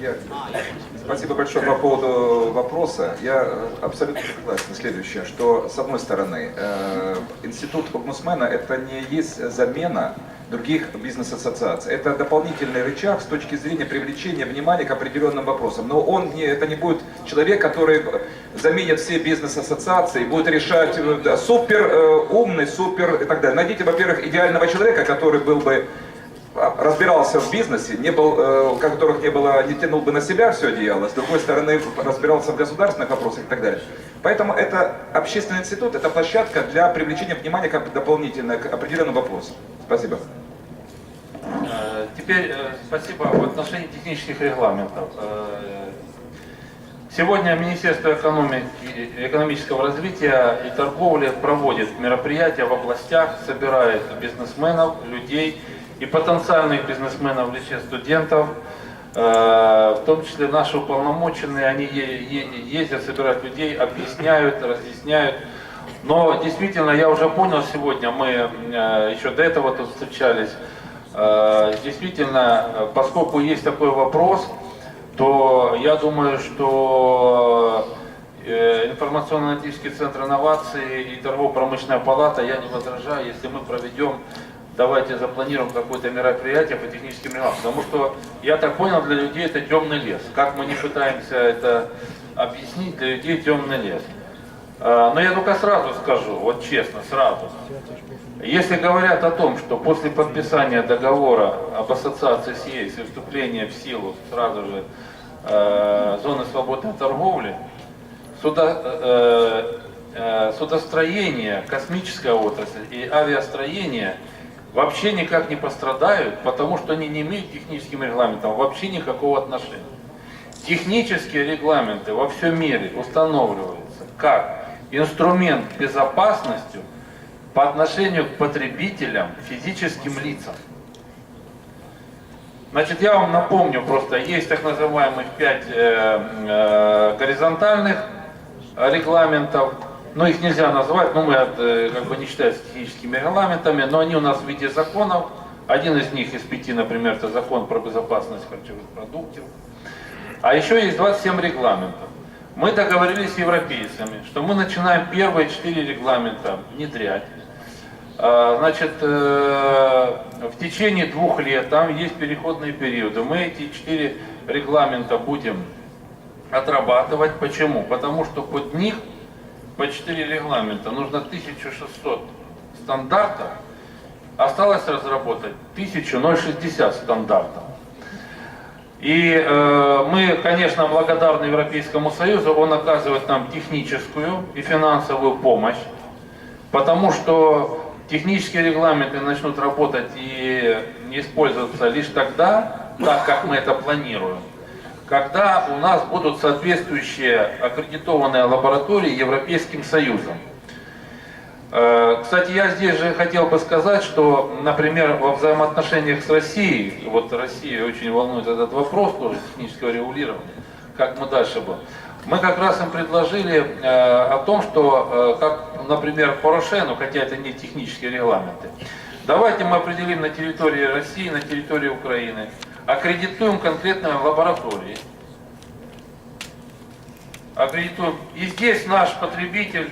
Я- Спасибо большое по поводу вопроса. Я абсолютно согласен. Следующее, что с одной стороны, э, институт омбудсмена это не есть замена других бизнес-ассоциаций. Это дополнительный рычаг с точки зрения привлечения внимания к определенным вопросам. Но он не, это не будет человек, который заменит все бизнес-ассоциации, будет решать э, да, супер э, умный, супер и так далее. Найдите, во-первых, идеального человека, который был бы разбирался в бизнесе, не был, э, которых не было, не тянул бы на себя все одеяло, с другой стороны разбирался в государственных вопросах и так далее. Поэтому это общественный институт, это площадка для привлечения внимания как дополнительно к определенным вопросам. Спасибо. Э, Теперь э, спасибо в отношении технических регламентов. Сегодня Министерство экономики, экономического развития и торговли проводит мероприятия в областях, собирает бизнесменов, людей и потенциальных бизнесменов в лице студентов, э, в том числе наши уполномоченные, они ездят, собирают людей, объясняют, разъясняют. Но действительно, я уже понял сегодня, мы э, еще до этого тут встречались, э, действительно, поскольку есть такой вопрос, то я думаю, что информационно-аналитический центр инноваций и торгово-промышленная палата, я не возражаю, если мы проведем, давайте запланируем какое-то мероприятие по техническим регламентам. Потому что, я так понял, для людей это темный лес. Как мы не пытаемся это объяснить, для людей темный лес. А, Но я только сразу скажу, вот честно, сразу. Если говорят о том, что после подписания договора об ассоциации с ЕС и вступления в силу сразу же э, зоны свободной торговли, суда, э, э, судостроение, космическая отрасль и авиастроение вообще никак не пострадают, потому что они не имеют к техническим регламентам вообще никакого отношения. Технические регламенты во всем мире устанавливаются как инструмент безопасности по отношению к потребителям, физическим лицам. Значит, я вам напомню просто, есть так называемых пять э, э, горизонтальных регламентов, ну их нельзя назвать, ну мы э, как бы не считаются техническими регламентами, но они у нас в виде законов. Один из них из пяти, например, это закон про безопасность харчевых продуктов. А еще есть 27 регламентов. Мы договорились с европейцами, что мы начинаем первые четыре регламента внедрять. А, Значит, э, в течение двух лет, там есть переходные периоды, мы эти четыре регламента будем отрабатывать. Почему? Потому что под них, по четыре регламента, нужно 1600 стандартов, осталось разработать 1060 стандартов. И э, мы, конечно, благодарны Европейскому Союзу, он оказывает нам техническую и финансовую помощь, потому что технические регламенты начнут работать и использоваться лишь тогда, так как мы это планируем, когда у нас будут соответствующие аккредитованные лаборатории Европейским Союзом. Э, Кстати, я здесь же хотел бы сказать, что, например, во взаимоотношениях с Россией, вот Россия очень волнует этот вопрос тоже технического регулирования, как мы дальше будем. Мы как раз им предложили э, о том, что, э, как, например, Порошену, хотя это не технические регламенты, давайте мы определим на территории России, на территории Украины, аккредитуем конкретные лаборатории, аккредитуем. И здесь наш потребитель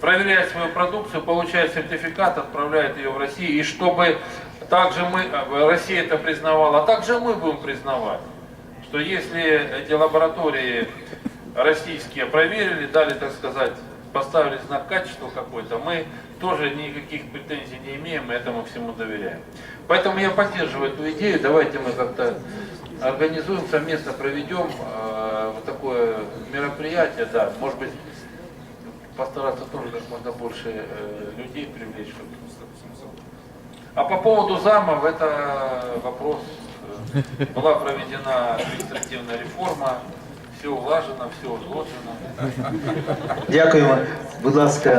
проверяет свою продукцию, получает сертификат, отправляет ее в Россию, и чтобы также мы, э, Россия это признавала, а также мы будем признавать, что если эти лаборатории российские проверили, дали, так сказать, поставили знак качества какой-то, мы тоже никаких претензий не имеем, мы этому всему доверяем. Поэтому я поддерживаю эту идею, давайте мы как-то организуем, совместно проведем э, вот такое мероприятие, да, может быть, постараться тоже как можно больше э, людей привлечь. чтобы- А по поводу замов, это вопрос, э, была проведена административная реформа, все улажено, все узгоджено. Дякуємо. Будь ласка.